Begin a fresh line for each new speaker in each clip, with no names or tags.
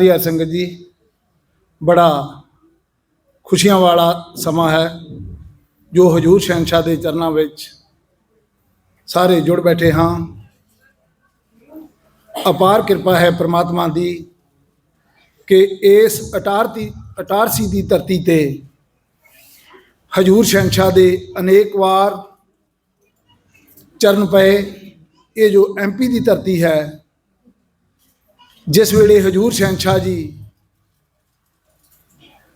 ਹਰਿਆ ਸੰਗਤ ਜੀ, ਬੜਾ ਖੁਸ਼ੀਆਂ ਵਾਲਾ ਸਮਾਂ ਹੈ, ਜੋ ਹਜੂਰ ਸ਼ਹਿਨशाह ਦੇ ਚਰਨਾਂ ਵਿੱਚ ਸਾਰੇ ਜੁੜ ਬੈਠੇ ਹਾਂ। ਅਪਾਰ ਕਿਰਪਾ ਹੈ ਪ੍ਰਮਾਤਮਾ ਦੀ ਕਿ ਇਸ 18 18 ਦੀ ਧਰਤੀ ਤੇ ਹਜੂਰ ਸ਼ਹਿਨशाह ਦੇ ਅਨੇਕ ਵਾਰ ਚਰਨ ਪਏ। ਇਹ ਜੋ ਐਮਪੀ ਦੀ ਧਰਤੀ ਹੈ ਜਿਸ ਵੇਲੇ ਹਜੂਰ ਸ਼ਹਿਨशाह ਜੀ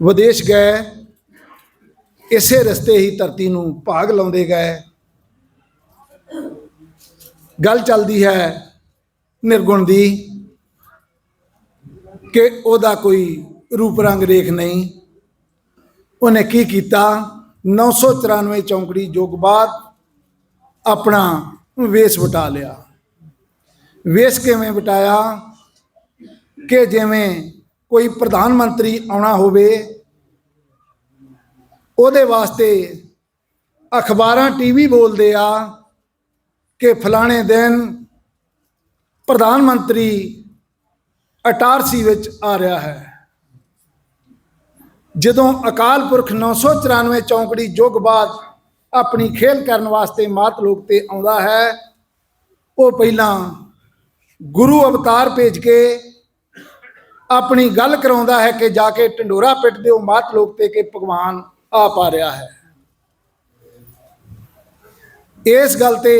ਵਿਦੇਸ਼ ਗਏ, ਇਸੇ ਰਸਤੇ ਹੀ ਧਰਤੀ ਨੂੰ ਭਾਗ ਲਾਉਂਦੇ ਗਏ। ਗੱਲ ਚੱਲਦੀ ਹੈ ਨਿਰਗੁਣ ਦੀ ਕਿ ਉਹਦਾ ਕੋਈ ਰੂਪ ਰੰਗ ਰੇਖ ਨਹੀਂ। ਉਹਨੇ ਕੀ ਕੀਤਾ? 994 ਚੌਂਕੜੀ ਯੁੱਗ ਬਾਅਦ ਆਪਣਾ ਵੇਸ ਵਟਾ ਲਿਆ। ਵੇਸ ਕਿਵੇਂ ਵਟਾਇਆ? ਕਿ ਜਿਵੇਂ ਕੋਈ ਪ੍ਰਧਾਨ ਮੰਤਰੀ ਆਉਣਾ ਹੋਵੇ, ਉਹਦੇ ਵਾਸਤੇ ਅਖਬਾਰਾਂ, ਟੀਵੀ ਬੋਲਦੇ ਆ ਕਿ ਫਲਾਣੇ ਦਿਨ ਪ੍ਰਧਾਨ ਮੰਤਰੀ ਅਟਾਰਸੀ ਵਿੱਚ ਆ ਰਿਹਾ ਹੈ। ਜਦੋਂ ਅਕਾਲ ਪੁਰਖ 994 ਚੌਂਕੜੀ ਯੁੱਗ ਬਾਅਦ ਆਪਣੀ ਖੇਲ ਕਰਨ ਵਾਸਤੇ ਮਾਤ ਲੋਕ ਤੇ ਆਉਂਦਾ ਹੈ, ਉਹ ਪਹਿਲਾਂ ਗੁਰੂ ਅਵਤਾਰ ਭੇਜ ਕੇ ਆਪਣੀ ਗੱਲ ਕਰਾਉਂਦਾ ਹੈ ਕਿ ਜਾ ਕੇ ਢੰਡੋਰਾ ਪਿੱਟ ਦਿਓ, ਮਾਤ ਲੋਕ ਤੇ ਕਿ ਭਗਵਾਨ ਆ ਪਾ ਰਿਹਾ ਹੈ। ਇਸ ਗੱਲ ਤੇ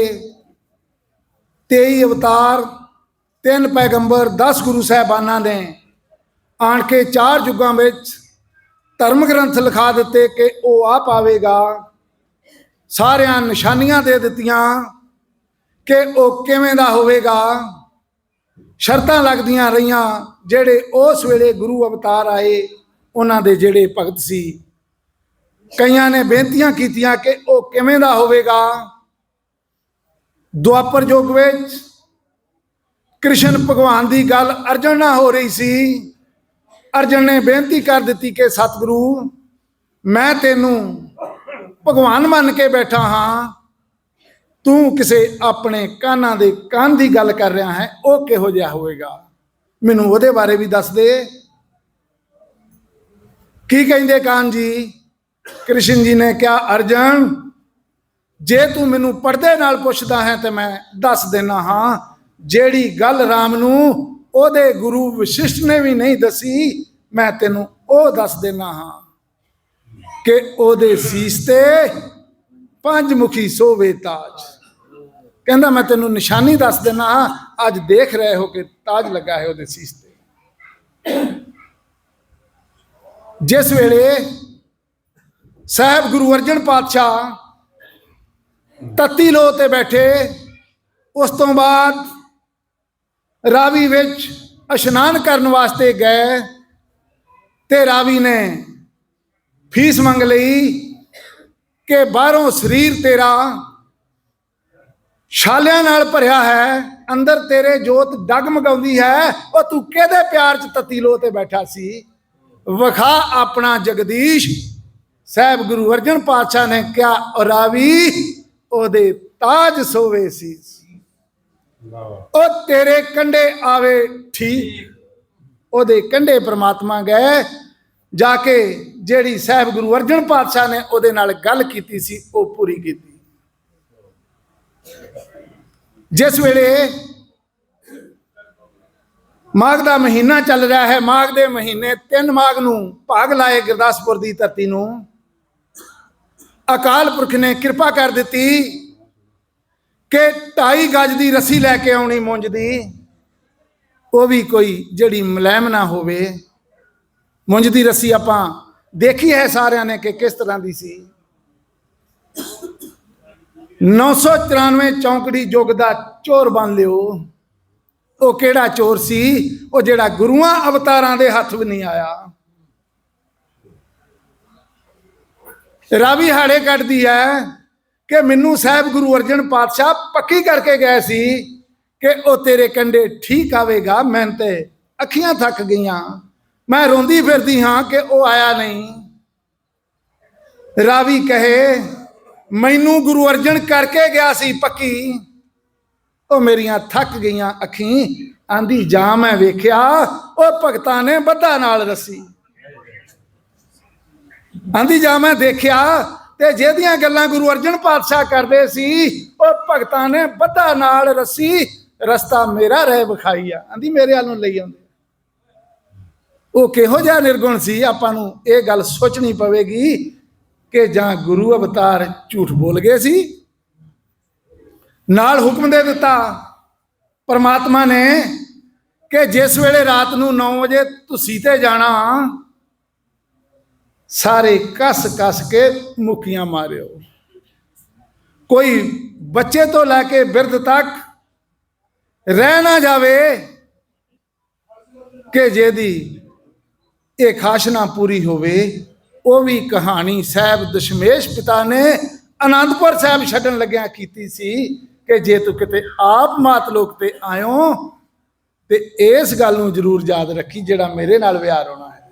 23 ਅਵਤਾਰ, ਤਿੰਨ ਪੈਗੰਬਰ 10 ਗੁਰੂ ਸਾਹਿਬਾਨਾਂ ਨੇ ਆਣ ਕੇ ਚਾਰ ਯੁੱਗਾਂ ਵਿੱਚ ਧਰਮ ਗ੍ਰੰਥ ਲਿਖਾ ਦਿੱਤੇ ਕਿ ਉਹ ਆ ਪਾਵੇਗਾ ਸਾਰਿਆਂ ਨਿਸ਼ਾਨੀਆਂ ਦੇ ਦਿੱਤੀਆਂ ਕਿ ਉਹ ਕਿਵੇਂ ਦਾ ਹੋਵੇਗਾ। ਸ਼ਰਤਾਂ ਲੱਗਦੀਆਂ ਰਹੀਆਂ, ਜਿਹੜੇ ਉਸ ਵੇਲੇ ਗੁਰੂ ਅਵਤਾਰ ਆਏ, ਉਹਨਾਂ ਦੇ ਜਿਹੜੇ ਭਗਤ ਸੀ। ਕਈਆਂ ਨੇ ਬੇਨਤੀਆਂ ਕੀਤੀਆਂ ਕਿ ਉਹ ਕਿਵੇਂ ਦਾ ਹੋਵੇਗਾ? ਦੁਆਪਰ ਯੁੱਗ ਵਿੱਚ ਕ੍ਰਿਸ਼ਨ ਭਗਵਾਨ ਦੀ ਗੱਲ ਅਰਜਨ ਨਾਲ ਹੋ ਰਹੀ ਸੀ। ਅਰਜਨ ਨੇ ਬੇਨਤੀ ਕਰ ਦਿੱਤੀ ਕਿ, ਸਤਿਗੁਰੂ, ਮੈਂ ਤੈਨੂੰ ਭਗਵਾਨ ਮੰਨ ਕੇ ਬੈਠਾ ਹਾਂ। ਤੂੰ ਕਿਸੇ ਆਪਣੇ ਕਾਨਾਂ ਦੇ ਕੰਨ ਦੀ ਗੱਲ ਕਰ ਰਿਹਾ ਹੈ, ਉਹ ਕਿਹੋ ਜਿਹਾ ਹੋਵੇਗਾ? ਮੈਨੂੰ ਉਹਦੇ ਬਾਰੇ ਵੀ ਦੱਸ ਦੇ। ਕੀ ਕਹਿੰਦੇ ਕਾਨ ਜੀ? ਕ੍ਰਿਸ਼ਨ ਜੀ ਨੇ ਕਿਹਾ, ਅਰਜਨ, ਜੇ ਤੂੰ ਮੈਨੂੰ ਪਰਦੇ ਨਾਲ ਪੁੱਛਦਾ ਹੈ ਤੇ ਮੈਂ ਦੱਸ ਦੇਣਾ ਹਾਂ, ਜਿਹੜੀ ਗੱਲ RAM ਨੂੰ ਉਹਦੇ ਗੁਰੂ ਵਸ਼ਿਸ਼ਟ ਨੇ ਵੀ ਨਹੀਂ ਦੱਸੀ, ਮੈਂ ਤੈਨੂੰ ਉਹ ਦੱਸ ਦੇਣਾ ਹਾਂ ਕਿ ਉਹਦੇ ਸੀਸ ਤੇ ਪੰਜ ਮੁਖੀ ਸੋਵੇ ਤਾਜ। ਕਹਿੰਦਾ, ਮੈਂ ਤੈਨੂੰ ਨਿਸ਼ਾਨੀ ਦੱਸ ਦੇਣਾ ਹਾਂ, ਅੱਜ ਦੇਖ ਰਹੇ ਹੋ ਕਿ ਤਾਜ ਲੱਗਾ ਹੈ ਉਹਦੇ ਸੀਸ ਤੇ। ਜਿਸ ਵੇਲੇ ਸਾਹਿਬ ਗੁਰੂ ਅਰਜਨ ਪਾਤਸ਼ਾਹ ਤਤੀ ਲੋ ਤੇ ਬੈਠੇ, ਉਸ ਤੋਂ ਬਾਅਦ ਰਾਵੀ ਵਿੱਚ ਇਸ਼ਨਾਨ ਕਰਨ ਵਾਸਤੇ ਗਏ ਤੇ ਰਾਵੀ ਨੇ ਫੀਸ ਮੰਗ ਲਈ ਕਿ ਬਾਹਰੋਂ ਸਰੀਰ ਤੇਰਾ ਛਾਲਿਆਂ ਨਾਲ ਭਰਿਆ ਹੈ ਅੰਦਰ ਤੇਰੇ ਜੋਤ ਡਗਮਗਾਉਂਦੀ ਹੈ ਉਹ ਤੂੰ ਕਿਹਦੇ ਪਿਆਰ ਚ ਤਤੀ ਲੋ ਤੇ ਬੈਠਾ ਸੀ? ਵਖਾ ਆਪਣਾ ਜਗਦੀਸ਼ ਸਾਹਿਬ ਗੁਰੂ ਅਰਜਨ ਪਾਤਸ਼ਾਹ ਨੇ ਕਿਹਾ "ਉਹ ਰਾਵੀ ਉਹਦੇ ਤਾਜ ਸੋਵੇ ਸੀ। ਉਹ ਤੇਰੇ ਕੰਡੇ ਆਵੇ ਠੀਕ ਉਹਦੇ ਕੰਡੇ ਪ੍ਰਮਾਤਮਾ ਗਏ ਜਾ ਕੇ ਜਿਹੜੀ ਸਾਹਿਬ ਗੁਰੂ ਅਰਜਨ ਪਾਤਸ਼ਾਹ ਨੇ ਉਹਦੇ ਨਾਲ ਗੱਲ ਕੀਤੀ ਸੀ ਉਹ ਪੂਰੀ ਕੀਤੀ। ਜਿਸ ਵੇਲੇ ਮਾਘ ਦਾ ਮਹੀਨਾ ਚੱਲ ਰਿਹਾ ਹੈ, ਮਾਘ ਦੇ ਮਹੀਨੇ 3 ਮਾਘ ਨੂੰ ਭਾਗ ਲਾਏ ਗੁਰਦਾਸਪੁਰ ਦੀ ਧਰਤੀ ਨੂੰ। ਅਕਾਲ ਪੁਰਖ ਨੇ ਕਿਰਪਾ ਕਰ ਦਿੱਤੀ ਕਿ 2.5 ਗਜ ਦੀ ਰੱਸੀ ਲੈ ਕੇ ਆਉਣੀ ਮੁੰਜ ਦੀ। ਉਹ ਵੀ ਕੋਈ ਜਿਹੜੀ ਮੁਲਾਇਮ ਨਾ ਹੋਵੇ। ਮੁੰਜ ਦੀ ਰੱਸੀ ਆਪਾਂ ਦੇਖੀ ਹੈ ਸਾਰਿਆਂ ਨੇ ਕਿ ਕਿਸ ਤਰ੍ਹਾਂ ਦੀ ਸੀ। 994 ਚੌਂਕੜੀ ਯੁੱਗ ਦਾ ਚੋਰ ਬਣ ਲਿਓ। ਉਹ ਕਿਹੜਾ ਚੋਰ ਸੀ? ਉਹ ਜਿਹੜਾ ਗੁਰੂਆਂ ਅਵਤਾਰਾਂ ਦੇ ਹੱਥ ਵੀ ਨਹੀਂ ਆਇਆ। ਰਾਵੀ ਹਾੜੇ ਕੱਢਦੀ ਹੈ ਕਿ ਮੈਨੂੰ ਸਾਹਿਬ ਗੁਰੂ ਅਰਜਨ ਪਾਤਸ਼ਾਹ ਪੱਕੀ ਕਰਕੇ ਗਏ ਸੀ ਕਿ ਉਹ ਤੇਰੇ ਕੰਡੇ ਠੀਕ ਆਵੇਗਾ, ਮੈਂ ਤੇ ਅੱਖੀਆਂ ਥੱਕ ਗਈਆਂ। ਮੈਂ ਰੋਂਦੀ ਫਿਰਦੀ ਹਾਂ ਕਿ ਉਹ ਆਇਆ ਨਹੀਂ। ਰਾਵੀ ਕਹੇ ਮੈਨੂੰ ਗੁਰੂ ਅਰਜਨ ਕਰਕੇ ਗਿਆ ਸੀ ਪੱਕੀ। ਉਹ ਮੇਰੀਆਂ ਥੱਕ ਗਈਆਂ ਅੱਖੀਂ ਆਂਦੀ, ਜਾਂ ਮੈਂ ਵੇਖਿਆ, ਉਹ ਭਗਤਾਂ ਨੇ ਬੱਧਾ ਨਾਲ ਰੱਸੀ। ਆਂਦੀ, ਜਾ ਮੈਂ ਦੇਖਿਆ ਤੇ ਜਿਹਦੀਆਂ ਗੱਲਾਂ ਗੁਰੂ ਅਰਜਨ ਪਾਤਸ਼ਾਹ ਕਰਦੇ ਸੀ, ਉਹ ਭਗਤਾਂ ਨੇ ਬੱਧਾ ਨਾਲ ਰੱਸੀ, ਰਸਤਾ ਮੇਰਾ ਰਹਿ ਵਿਖਾਈ ਆ। ਆਂਦੀ, ਮੇਰੇ ਵੱਲ ਨੂੰ ਲਈ ਆਉਂਦੇ ਉਹ ਕਿਹੋ ਜਿਹਾ ਨਿਰਗੁਣ ਸੀ, ਆਪਾਂ ਨੂੰ ਇਹ ਗੱਲ ਸੋਚਣੀ ਪਵੇਗੀ ਕਿ ਜਾਂ ਗੁਰੂ ਅਵਤਾਰ ਝੂਠ ਬੋਲ ਗਏ ਸੀ? ਨਾਲ ਹੁਕਮ ਦੇ ਦਿੱਤਾ ਪਰਮਾਤਮਾ ਨੇ ਕਿ ਜਿਸ ਵੇਲੇ ਰਾਤ ਨੂੰ 9 ਵਜੇ ਤੁਸੀਂ ਤੇ ਜਾਣਾ, ਸਾਰੇ ਕਸ ਕਸ ਕੇ ਮੁਖੀਆਂ ਮਾਰਿਓ। ਕੋਈ ਬੱਚੇ ਤੋਂ ਲੈ ਕੇ ਬਿਰਧ ਤੱਕ ਰਹਿ ਨਾ ਜਾਵੇ ਕਿ ਜਿਹਦੀ ਇਹ ਖਾਸ਼ ਨਾ ਪੂਰੀ ਹੋਵੇ। ਉਹ ਵੀ ਕਹਾਣੀ ਸਾਹਿਬ ਦਸ਼ਮੇਸ਼ ਪਿਤਾ ਨੇ ਆਨੰਦਪੁਰ ਸਾਹਿਬ ਛੱਡਣ ਲੱਗਿਆ ਕੀਤੀ ਸੀ ਕਿ ਜੇ ਤੂੰ ਕਿਤੇ ਆਪ ਮਾਤ ਲੋਕ ਤੇ ਆਇਓ, ਤੇ ਇਸ ਗੱਲ ਨੂੰ ਜ਼ਰੂਰ ਯਾਦ ਰੱਖੀ ਜਿਹੜਾ ਮੇਰੇ ਨਾਲ ਵਿਹਾਰ ਹੋਣਾ ਹੈ।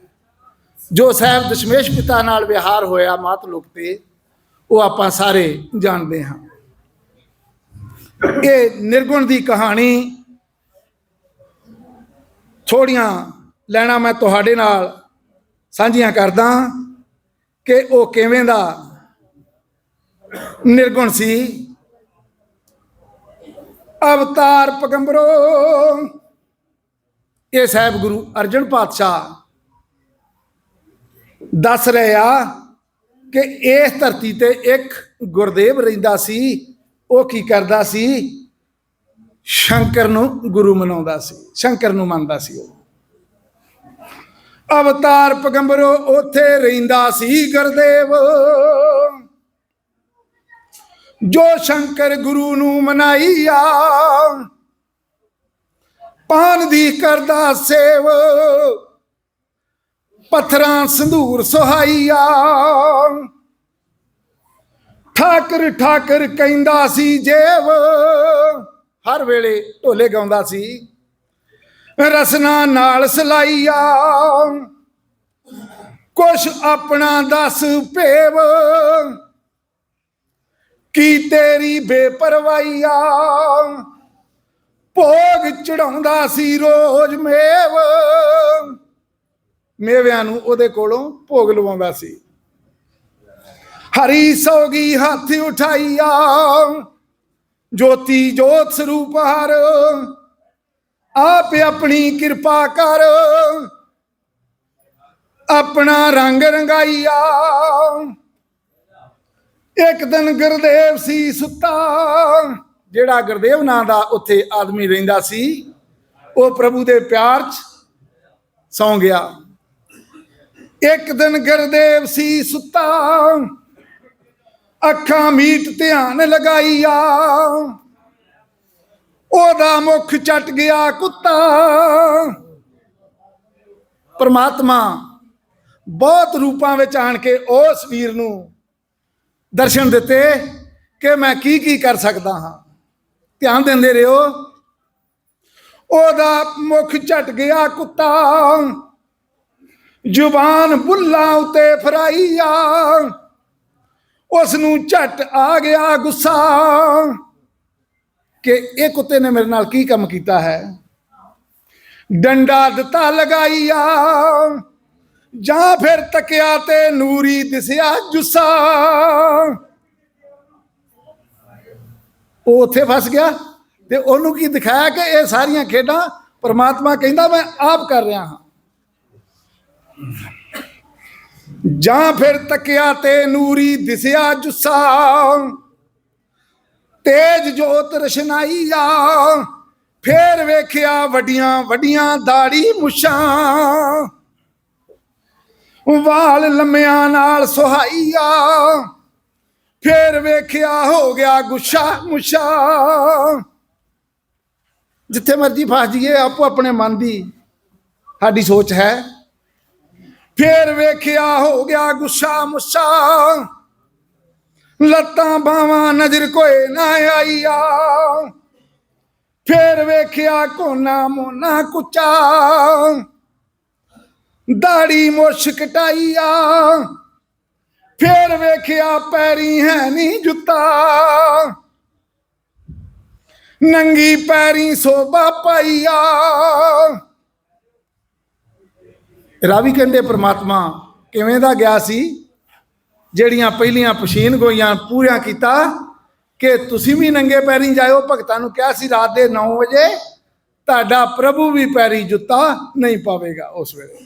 ਜੋ ਸਾਹਿਬ ਦਸ਼ਮੇਸ਼ ਪਿਤਾ ਨਾਲ ਵਿਹਾਰ ਹੋਇਆ ਮਾਤ ਲੋਕ ਤੇ, ਉਹ ਆਪਾਂ ਸਾਰੇ ਜਾਣਦੇ ਹਾਂ। ਇਹ ਨਿਰਗੁਣ ਦੀ ਕਹਾਣੀ ਥੋੜੀਆਂ ਲੈਣਾ ਮੈਂ ਤੁਹਾਡੇ ਨਾਲ ਸਾਂਝੀਆਂ ਕਰਦਾ ਕਿ ਉਹ ਕਿਵੇਂ ਦਾ ਨਿਰਗੁਣ ਸੀ? ਅਵਤਾਰ ਪਗੰਬਰੋ, ਇਹ ਸਾਹਿਬ ਗੁਰੂ ਅਰਜਨ ਪਾਤਸ਼ਾਹ ਦੱਸ ਰਹੇ ਆ ਕਿ ਇਸ ਧਰਤੀ ਤੇ ਇੱਕ ਗੁਰਦੇਵ ਰਹਿੰਦਾ ਸੀ, ਉਹ ਕੀ ਕਰਦਾ ਸੀ? ਸ਼ੰਕਰ ਨੂੰ ਗੁਰੂ ਮਨਾਉਂਦਾ ਸੀ, ਸ਼ੰਕਰ ਨੂੰ ਮੰਨਦਾ ਸੀ ਉਹ। ਅਵਤਾਰ ਪਗੰਬਰੋ ਉਥੇ ਰਹਿੰਦਾ ਸੀ ਗੁਰਦੇਵ। ਜੋ ਸ਼ੰਕਰ ਗੁਰੂ ਨੂੰ ਮਨਾਈਆ ਪਾਨ ਦੀ ਕਰਦਾ ਸੇਵ। ਪੱਥਰਾਂ ਸੰਧੂਰ ਸੁਹਾਈਆ ਠਾਕਰ ਠਾਕਰ ਕਹਿੰਦਾ ਸੀ ਜੇਵ। ਹਰ ਵੇਲੇ ਢੋਲੇ ਗਾਉਂਦਾ ਸੀ। ਰਸਨਾ ਨਾਲ ਸਲਾਈਆ। ਕੁਛ ਆਪਣਾ ਦੱਸ ਭੇਵ। ਕੀ ਤੇਰੀ ਬੇਪਰਵਾਈਆ ਭੋਗ ਚੜਾਉਂਦਾ ਸੀ ਰੋਜ਼ ਮੇਵ। ਮੇਵਿਆਂ ਨੂੰ ਉਹਦੇ ਕੋਲੋਂ ਭੋਗ ਲਵਾਉਂਦਾ ਸੀ। ਹਰੀ ਸੋਗੀ ਹੱਥ ਉਠਾਈਆ। ਜੋਤੀ ਜੋਤ ਸਰੂਪ ਹਰ ਆਪ ਆਪਣੀ ਕਿਰਪਾ ਕਰ। ਆਪਣਾ ਰੰਗ ਰੰਗਾਈਆ। ਇੱਕ ਦਿਨ ਗੁਰਦੇਵ ਸੀ ਸੁੱਤਾ। ਜਿਹੜਾ ਗੁਰਦੇਵ ਨਾਂ ਦਾ ਉੱਥੇ ਆਦਮੀ ਰਹਿੰਦਾ ਸੀ, ਉਹ ਪ੍ਰਭੂ ਦੇ ਪਿਆਰ 'ਚ ਸੌਂ ਗਿਆ। ਇੱਕ ਦਿਨ ਗੁਰਦੇਵ ਸੀ ਸੁੱਤਾ। ਅੱਖਾਂ ਮੀਟ ਧਿਆਨ ਲਗਾਈਆ। ਉਹਦਾ ਮੁਖ ਚਟ ਗਿਆ ਕੁੱਤਾ। ਪਰਮਾਤਮਾ ਬਹੁਤ ਰੂਪਾਂ ਵਿੱਚ ਆਣ ਕੇ ਉਸ ਵੀਰ ਨੂੰ ਦਰਸ਼ਨ ਦਿੱਤੇ ਕਿ ਮੈਂ ਕੀ ਕੀ ਕਰ ਸਕਦਾ ਹਾਂ। ਧਿਆਨ ਦਿੰਦੇ ਰਹੋ। ਉਹਦਾ ਮੁਖ ਝਟ ਗਿਆ ਕੁੱਤਾ। ਜ਼ੁਬਾਨ ਬੁੱਲਾਂ ਉਤੇ ਫਰਾਈਆ ਉਸ ਨੂੰ ਝਟ ਆ ਗਿਆ ਗੁੱਸਾ। ਕਿ ਇਹ ਕੁੱਤੇ ਨੇ ਮੇਰੇ ਨਾਲ ਕੀ ਕੰਮ ਕੀਤਾ ਹੈ? ਡੰਡਾ ਦਿੱਤਾ ਲਗਾਈਆ, ਜਾਂ ਫਿਰ ਤਕਿਆ ਤੇ ਨੂਰੀ ਦਿਸਿਆ ਜੁੱਸਾ। ਉਹ ਉੱਥੇ ਫਸ ਗਿਆ ਤੇ ਉਹਨੂੰ ਕੀ ਦਿਖਾਇਆ ਕਿ ਇਹ ਸਾਰੀਆਂ ਖੇਡਾਂ ਪਰਮਾਤਮਾ ਕਹਿੰਦਾ ਮੈਂ ਆਪ ਕਰ ਰਿਹਾ ਹਾਂ। ਜਾਂ ਫਿਰ ਤਕਿਆ ਤੇ ਨੂਰੀ ਦਿਸਿਆ ਜੁੱਸਾ। ਤੇਜ ਜੋਤ ਰਸ਼ਨਾਈਆ ਫੇਰ ਵੇਖਿਆ ਵੱਡੀਆਂ ਵੱਡੀਆਂ ਦਾੜੀ ਮੁਛਾਂ। ਵਾਲ ਲੰਮਿਆਂ ਨਾਲ ਸੁਹਾਈਆ, ਫੇਰ ਵੇਖਿਆ ਹੋ ਗਿਆ ਗੁੱਸਾ ਮੁਛਾ। ਜਿੱਥੇ ਮਰਜ਼ੀ ਫਸ ਜੀਏ ਆਪੋ ਆਪਣੇ ਮਨ ਦੀ ਸਾਡੀ ਸੋਚ ਹੈ। ਫੇਰ ਵੇਖਿਆ ਹੋ ਗਿਆ ਗੁੱਸਾ ਮੁੱਸਾ ਲੱਤਾਂ ਬਾਵਾਂ ਨਜ਼ਰ ਕੋਈ ਨਾ ਆਈਆ। ਫੇਰ ਵੇਖਿਆ ਕੋਨਾ ਮੋਨਾ ਕੁਚਾ। ਦਾੜੀ ਮੁੱਛ ਕਟਾਈਆ ਫੇਰ ਵੇਖਿਆ ਪੈਰੀ ਹੈ ਨਹੀਂ ਜੁੱਤਾ। ਨੰਗੀ ਪੈਰੀ ਸੋਭਾ ਪਾਈਆ। ਰਾਵੀ ਕਹਿੰਦੇ, ਪ੍ਰਮਾਤਮਾ ਕਿਵੇਂ ਦਾ ਗਿਆ ਸੀ? ਜਿਹੜੀਆਂ ਪਹਿਲੀਆਂ ਪਸ਼ੀਨ ਗੋਈਆਂ ਪੂਰੀਆਂ ਕੀਤਾ ਕਿ ਤੁਸੀਂ ਵੀ ਨੰਗੇ ਪੈਰੀ ਜਾਇਓ। ਭਗਤਾਂ ਨੂੰ ਕਿਹਾ ਸੀ ਰਾਤ ਦੇ 9 ਵਜੇ, ਤੁਹਾਡਾ ਪ੍ਰਭੂ ਵੀ ਪੈਰੀ ਜੁੱਤਾ ਨਹੀਂ ਪਾਵੇਗਾ ਉਸ ਵੇਲੇ।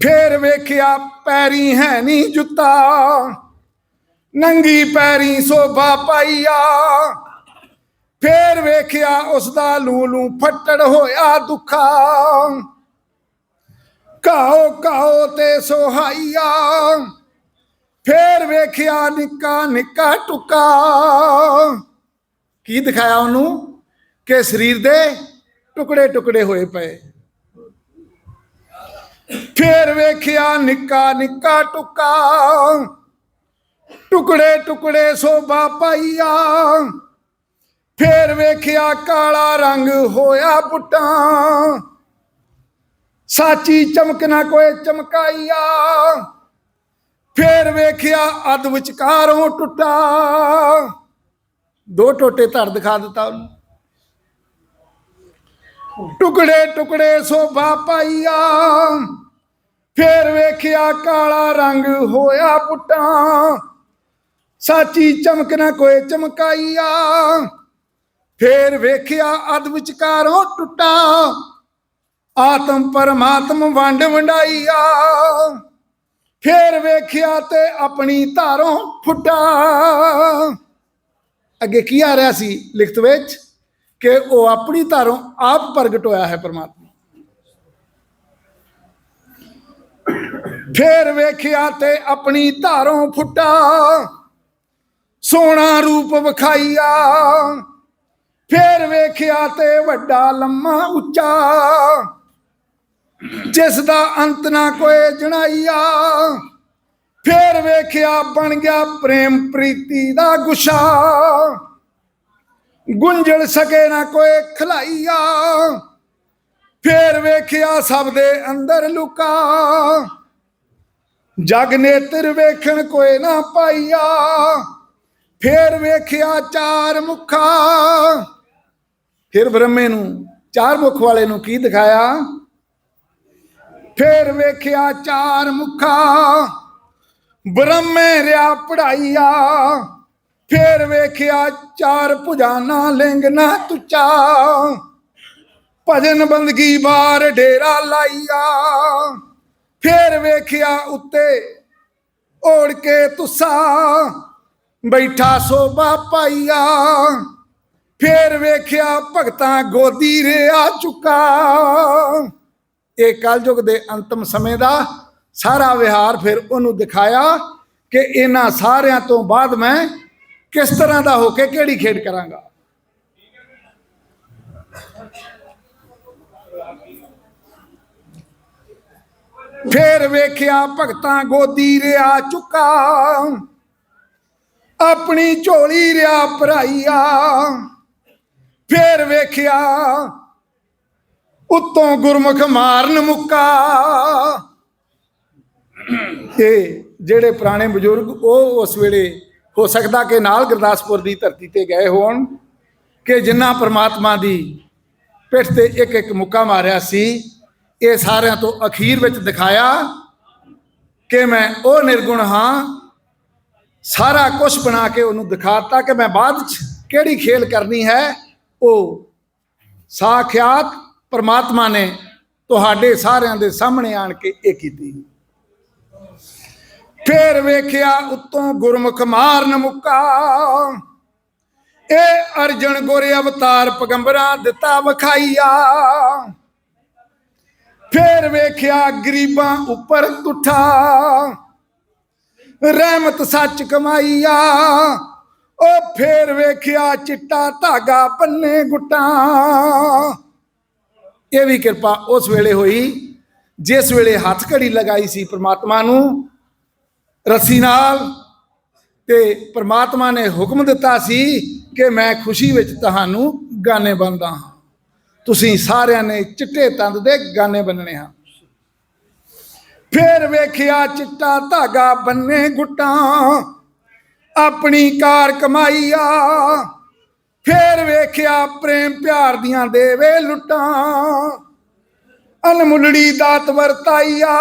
ਫੇਰ ਵੇਖਿਆ ਪੈਰੀ ਹੈ ਨਹੀਂ ਜੁੱਤਾ, ਨੰਗੀ ਪੈਰੀ ਸੋਭਾ ਪਾਈਆ। ਫੇਰ ਵੇਖਿਆ ਉਸ ਦਾ ਲੂਲੂ ਫੱਟੜ ਹੋਇਆ ਦੁੱਖਾ ਘਾਓ ਘਾਓ ਤੇ ਸੋਹਾਈਆ। ਫੇਰ ਵੇਖਿਆ ਨਿੱਕਾ ਨਿੱਕਾ ਟੁਕਾ। ਕੀ ਦਿਖਾਇਆ ਉਹਨੂੰ? ਕਿ ਸਰੀਰ ਦੇ ਟੁਕੜੇ ਟੁਕੜੇ ਹੋਏ ਪਏ। ਫੇਰ ਵੇਖਿਆ ਨਿੱਕਾ ਨਿੱਕਾ ਟੁਕਾ। ਟੁਕੜੇ ਟੁਕੜੇ ਸੋਭਾ ਪਾਈਆ। ਫੇਰ ਵੇਖਿਆ ਕਾਲਾ ਰੰਗ ਹੋਇਆ ਪੁੱਟਾਂ ਸਾਚੀ ਚਮਕ ਨਾ ਕੋਈ ਚਮਕਾਈਆ। ਫੇਰ ਵੇਖਿਆ ਅਦ ਵਿਚਕਾਰੋਂ ਟੁੱਟਾ। ਦੋ ਟੋਟੇ ਧੜ ਦਿਖਾ ਦਿੱਤਾ ਉਹਨੂੰ। ਟੁਕੜੇ ਟੁਕੜੇ ਸੋਭਾ ਪਾਈਆ। ਫੇਰ ਵੇਖਿਆ ਕਾਲਾ ਰੰਗ ਹੋਇਆ ਪੁੱਟਾ। ਸਾਚੀ ਚਮਕ ਨਾ ਕੋਈ ਚਮਕਾਈਆ। ਫੇਰ ਵੇਖਿਆ ਅਦ ਵਿਚਕਾਰੋਂ ਟੁੱਟਾ। ਆਤਮ ਪਰਮਾਤਮ ਵੰਡ ਵੰਡਾਈਆ। ਫੇਰ ਵੇਖਿਆ ਤੇ ਆਪਣੀ ਧਾਰੋਂ ਫੁੱਟਾ। ਅੱਗੇ ਕੀ ਆ ਰਿਹਾ ਸੀ ਲਿਖਤ ਵਿੱਚ? ਕਿ ਉਹ ਆਪਣੀ ਧਾਰੋਂ ਆਪ ਪ੍ਰਗਟ ਹੋਇਆ ਹੈ ਪਰਮਾਤਮਾ। ਫੇਰ ਵੇਖਿਆ ਤੇ ਆਪਣੀ ਧਾਰੋਂ ਫੁੱਟਾ। ਸੋਹਣਾ ਰੂਪ ਵਿਖਾਈਆ। ਫੇਰ ਵੇਖਿਆ ਤੇ ਵੱਡਾ ਲੰਮਾ ਉੱਚਾ। ਜਿਸ ਦਾ ਅੰਤ ਨਾ ਕੋਏ ਜਣਾਈਆ, ਫੇਰ ਵੇਖਿਆ ਬਣ ਗਿਆ ਪ੍ਰੇਮ ਪ੍ਰੀਤੀ ਦਾ ਗੁਸ਼ਾ। ਗੁੰਝਲ ਸਕੇ ਨਾ ਕੋਈ ਖਲਾਈਆ, ਫੇਰ ਵੇਖਿਆ ਸਭ ਦੇ ਅੰਦਰ ਲੁਕਾ। ਜਗ ਨੇਤਰ ਵੇਖਣ ਕੋਈ ਨਾ ਪਾਈਆ, ਫੇਰ ਵੇਖਿਆ ਚਾਰ ਮੁਖਾ। ਫਿਰ ਬ੍ਰਹਮੇ ਨੂੰ, ਚਾਰ ਮੁਖ ਵਾਲੇ ਨੂੰ ਕੀ ਦਿਖਾਇਆ? ਫੇਰ ਵੇਖਿਆ ਚਾਰ ਮੁਖਾ। ਬ੍ਰਹਮੇ ਰਿਆ ਪੜਾਈਆ। ਫੇਰ ਵੇਖਿਆ ਚਾਰ ਭੁਜਾਨਾ ਲਿੰਗ ਨਾ ਤੁਚਾ। ਭਜਨ ਬੰਦਗੀ ਬਾਰ ਡੇਰਾ ਲਾਈਆ। ਫੇਰ ਵੇਖਿਆ ਉੱਤੇ ਓੜ ਕੇ ਤੁਸਾ। ਬੈਠਾ ਸੋਭਾ ਪਾਈਆ। ਫੇਰ ਵੇਖਿਆ ਭਗਤਾਂ ਗੋਦੀ ਰਿਆ ਚੁੱਕਾ। ਇਹ ਕਲਯੁਗ ਦੇ ਅੰਤਮ ਸਮੇਂ ਦਾ ਸਾਰਾ ਵਿਹਾਰ ਫਿਰ ਉਹਨੂੰ ਦਿਖਾਇਆ ਕਿ ਇਹਨਾਂ ਸਾਰਿਆਂ ਤੋਂ ਬਾਅਦ ਮੈਂ ਕਿਸ ਤਰ੍ਹਾਂ ਦਾ ਹੋ ਕੇ ਕਿਹੜੀ ਖੇਡ ਕਰਾਂਗਾ। ਫੇਰ ਵੇਖਿਆ ਭਗਤਾਂ ਗੋਦੀ ਰਿਆ ਚੁੱਕਾ, ਆਪਣੀ ਝੋਲੀ ਰਿਆ ਭਰਾਈਆ। ਫੇਰ ਵੇਖਿਆ ਉੱਤੋਂ ਗੁਰਮੁਖ ਮਾਰਨ ਮੁੱਕਾ। ਇਹ ਜਿਹੜੇ ਪੁਰਾਣੇ ਬਜ਼ੁਰਗ, ਉਹ ਉਸ ਵੇਲੇ ਹੋ ਸਕਦਾ ਕਿ ਨਾਲ ਗੁਰਦਾਸਪੁਰ ਦੀ ਧਰਤੀ ਤੇ ਗਏ ਹੋਣ ਕਿ ਜਿੰਨਾ ਪ੍ਰਮਾਤਮਾ ਦੀ ਪਿੱਠ ਤੇ ਇੱਕ ਇੱਕ ਮੁੱਕਾ ਮਾਰਿਆ ਸੀ, ਇਹ ਸਾਰਿਆਂ ਤੋਂ ਅਖੀਰ ਵਿੱਚ ਦਿਖਾਇਆ ਕਿ ਮੈਂ ਉਹ ਨਿਰਗੁਣ ਹਾਂ। ਸਾਰਾ ਕੁਝ ਬਣਾ ਕੇ ਉਹਨੂੰ ਦਿਖਾਤਾ ਕਿ ਮੈਂ ਬਾਅਦ ਚ ਕਿਹੜੀ ਖੇਲ ਕਰਨੀ ਹੈ, ਉਹ ਸਾਖਿਆਤ ਪਰਮਾਤਮਾ ਨੇ ਤੁਹਾਡੇ ਸਾਰਿਆਂ ਦੇ ਸਾਹਮਣੇ ਆਣ ਕੇ ਇਹ ਕੀਤੀ। ਫੇਰ ਵੇਖਿਆ ਉਤੋਂ ਗੁਰਮੁਖ ਮਾਰਨ ਮੁੱਕਾ। ਇਹ ਅਰਜਨ ਗੋਰੇ ਅਵਤਾਰ ਪਗੰਬਰਾਂ ਦਿੱਤਾ ਵਿਖਾਈਆ। ਫੇਰ ਵੇਖਿਆ ਗਰੀਬਾਂ ਉੱਪਰ ਤੁਠਾ। ਰਹਿਮਤ ਸੱਚ ਕਮਾਈਆ। ਉਹ ਫੇਰ ਵੇਖਿਆ ਚਿੱਟਾ ਧਾਗਾ ਪੰਨੇ ਗੁੱਟਾਂ। ਇਹ ਵੀ ਕਿਰਪਾ ਉਸ ਵੇਲੇ ਹੋਈ, ਜਿਸ ਵੇਲੇ ਹੱਥ ਘੜੀ ਲਗਾਈ ਸੀ ਪ੍ਰਮਾਤਮਾ ਨੂੰ, ਰੱਸੀ ਨਾਲ, ਤੇ ਪ੍ਰਮਾਤਮਾ ਨੇ ਹੁਕਮ ਦਿੱਤਾ ਸੀ ਕਿ ਮੈਂ ਖੁਸ਼ੀ ਵਿੱਚ ਤੁਹਾਨੂੰ ਗਾਣੇ ਬੰਦਾ ਹਾਂ। ਤੁਸੀਂ ਸਾਰਿਆਂ ਨੇ ਚਿੱਟੇ ਤੰਦ ਦੇ ਗਾਣੇ ਬੰਨਣੇ ਹਨ। ਫੇਰ ਵੇਖਿਆ ਚਿੱਟਾ ਧਾਗਾ ਬੰਨੇ ਗੁੱਟਾਂ, ਆਪਣੀ ਕਾਰ ਕਮਾਈਆ ਫੇਰ ਵੇਖਿਆ ਪ੍ਰੇਮ ਪਿਆਰ ਦੀਆਂ ਦੇਵੇ ਲੁੱਟਾਂ। ਅਨਮੁੱਲੜੀ ਦਾਤ ਵਰਤਾਈਆ,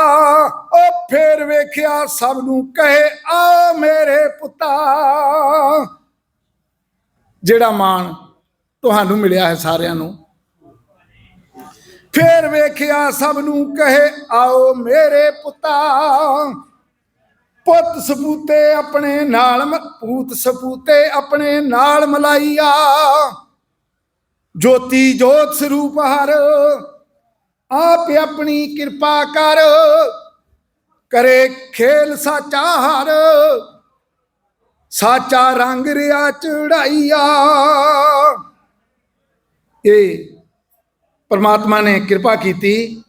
ਉਹ ਫੇਰ ਵੇਖਿਆ ਸਭ ਨੂੰ ਕਹੇ, ਆ ਮੇਰੇ ਪੁੱਤਾ। ਜਿਹੜਾ ਮਾਣ ਤੁਹਾਨੂੰ ਮਿਲਿਆ ਹੈ ਸਾਰਿਆਂ ਨੂੰ, ਫੇਰ ਵੇਖਿਆ ਸਭ ਨੂੰ ਕਹੇ, ਆਓ ਮੇਰੇ ਪੁੱਤਾ। ਪੁੱਤ ਸਪੂਤੇ ਆਪਣੇ ਨਾਲ ਮ- ਪੂਤ ਸਪੂਤੇ ਆਪਣੇ ਨਾਲ ਮਲਾਈਆ। ਜੋਤੀ ਜੋਤ ਸਰੂਪ ਹਰ, ਆਪ ਆਪਣੀ ਕਿਰਪਾ ਕਰ। ਕਰੇ ਖੇਲ ਸਾਚਾ ਹਰ, ਸਾਚਾ ਰੰਗ ਰਿਆ ਚੜਾਈਆ। ਇਹ ਪਰਮਾਤਮਾ ਨੇ ਕਿਰਪਾ ਕੀਤੀ।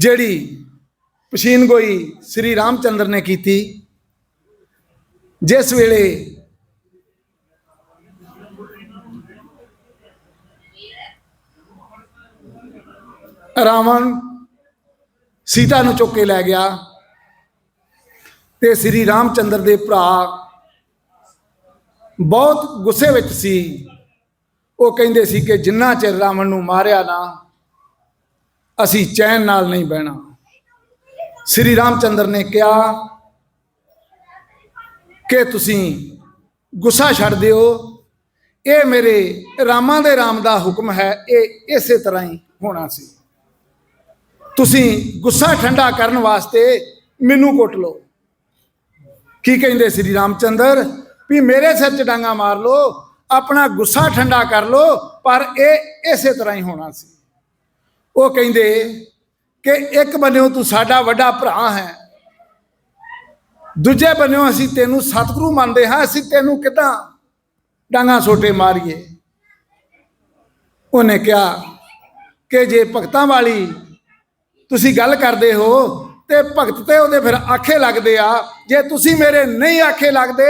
ਜਿਹੜੀ ਪਸ਼ੀਨ ਗੋਈ ਸ੍ਰੀ ਰਾਮਚੰਦਰ ਨੇ ਕੀਤੀ, ਜਿਸ ਵੇਲੇ ਰਾਵਣ ਸੀਤਾ ਨੂੰ ਚੁੱਕ ਕੇ ਲੈ ਗਿਆ ਤੇ ਸ੍ਰੀ ਰਾਮਚੰਦਰ ਦੇ ਭਰਾ ਬਹੁਤ ਗੁੱਸੇ ਵਿੱਚ ਸੀ। ਉਹ ਕਹਿੰਦੇ ਸੀ ਕਿ ਜਿੰਨਾ ਚਿਰ ਰਾਵਣ ਨੂੰ ਮਾਰਿਆ ਨਾ ਅਸੀਂ ਚੈਨ ਨਾਲ ਨਹੀਂ ਬਹਿਣਾ। ਸ੍ਰੀ ਰਾਮਚੰਦਰ ਨੇ ਕਿਹਾ ਕਿ ਤੁਸੀਂ ਗੁੱਸਾ ਛੱਡ ਦਿਓ। ਇਹ ਮੇਰੇ ਰਾਮਾਂ ਦੇ ਰਾਮ ਦਾ ਹੁਕਮ ਹੈ, ਇਹ ਇਸੇ ਤਰ੍ਹਾਂ ਹੀ ਹੋਣਾ ਸੀ। ਤੁਸੀਂ ਗੁੱਸਾ ਠੰਡਾ ਕਰਨ ਵਾਸਤੇ ਮੈਨੂੰ ਕੁੱਟ ਲਓ। ਕੀ ਕਹਿੰਦੇ ਸ੍ਰੀ ਰਾਮਚੰਦਰ? ਵੀ ਮੇਰੇ ਸਿਰ 'ਚ ਡਾਂਗਾ ਮਾਰ ਲਓ, ਆਪਣਾ ਗੁੱਸਾ ਠੰਡਾ ਕਰ ਲਓ, ਪਰ ਇਹ ਇਸੇ ਤਰ੍ਹਾਂ ਹੀ ਹੋਣਾ ਸੀ। ਉਹ ਕਹਿੰਦੇ ਕਿ ਇੱਕ ਬੰਨਿਓ ਤੂੰ ਸਾਡਾ ਵੱਡਾ ਭਰਾ ਹੈ। ਦੂਜੇ ਬੰਨਿਓ ਅਸੀਂ ਤੈਨੂੰ ਸਤਿਗੁਰੂ ਮੰਨਦੇ ਹਾਂ, ਅਸੀਂ ਤੈਨੂੰ ਕਿਦਾਂ ਡਾਂਗਾ ਛੋਟੇ ਮਾਰੀਏ? ਉਹਨੇ ਕਿਹਾ ਕਿ ਜੇ ਭਗਤਾਂ ਵਾਲੀ ਤੁਸੀਂ ਗੱਲ ਕਰਦੇ ਹੋ ਤੇ ਭਗਤ ਤੇ ਉਹਦੇ ਫਿਰ ਆਖੇ ਲੱਗਦੇ ਆ। ਜੇ ਤੁਸੀਂ ਮੇਰੇ ਨਹੀਂ ਆਖੇ ਲੱਗਦੇ,